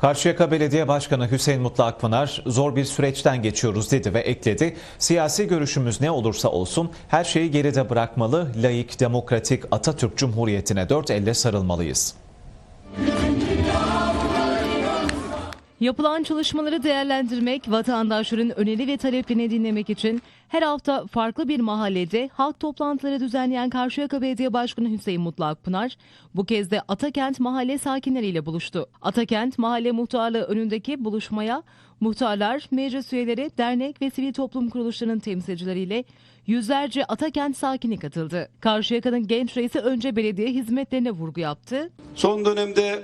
Karşıyaka Belediye Başkanı Hüseyin Mutlu Akpınar zor bir süreçten geçiyoruz dedi ve ekledi. Siyasi görüşümüz ne olursa olsun her şeyi geride bırakmalı, layık, demokratik Atatürk Cumhuriyeti'ne dört elle sarılmalıyız. Yapılan çalışmaları değerlendirmek, vatandaşların öneri ve taleplerini dinlemek için her hafta farklı bir mahallede halk toplantıları düzenleyen Karşıyaka Belediye Başkanı Hüseyin Mutlu Akpınar, bu kez de Atakent mahalle sakinleriyle buluştu. Atakent mahalle muhtarlığı önündeki buluşmaya muhtarlar, meclis üyeleri, dernek ve sivil toplum kuruluşlarının temsilcileriyle yüzlerce Atakent sakini katıldı. Karşıyaka'nın genç reisi önce belediye hizmetlerine vurgu yaptı. Son dönemde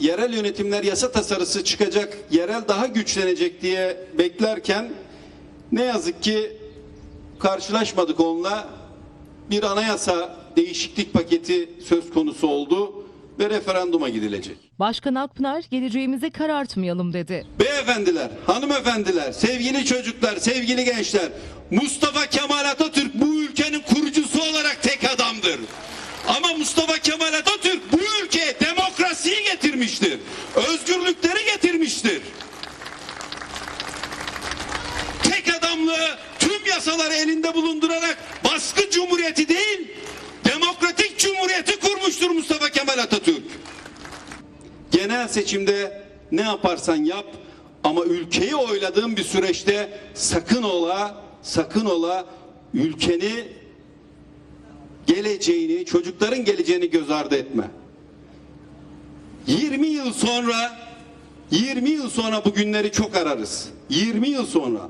yerel yönetimler yasa tasarısı çıkacak, yerel daha güçlenecek diye beklerken ne yazık ki karşılaşmadık onunla. Bir anayasa değişiklik paketi söz konusu oldu ve referanduma gidilecek. Başkan Akpınar geleceğimizi karartmayalım dedi. Beyefendiler, hanımefendiler, sevgili çocuklar, sevgili gençler, Mustafa Kemal Atatürk bu ülkenin kurucusu olarak tek adamdır. Ama Mustafa Kemal Atatürk bu ülkeye demokrasiyi getirmiştir. Özgürlükleri getirmiştir. Tek adamlığı tüm yasaları elinde bulundurarak baskı cumhuriyeti değil, demokratik cumhuriyeti kurmuştur Mustafa Kemal Atatürk genel seçimde ne yaparsan yap ama ülkeyi oyladığın bir süreçte sakın ola sakın ola ülkeni geleceğini çocukların geleceğini göz ardı etme. 20 yıl sonra 20 yıl sonra bu günleri çok ararız. 20 yıl sonra.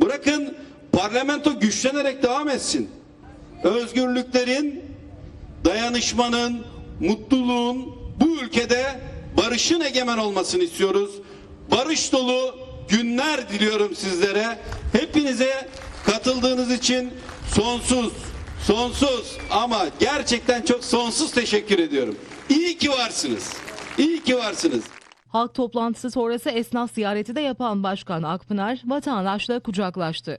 Bırakın parlamento güçlenerek devam etsin. Özgürlüklerin dayanışmanın, mutluluğun bu ülkede barışın egemen olmasını istiyoruz. Barış dolu günler diliyorum sizlere. Hepinize katıldığınız için sonsuz, sonsuz ama gerçekten çok sonsuz teşekkür ediyorum. İyi ki varsınız. İyi ki varsınız. Halk toplantısı sonrası esnaf ziyareti de yapan Başkan Akpınar vatandaşla kucaklaştı.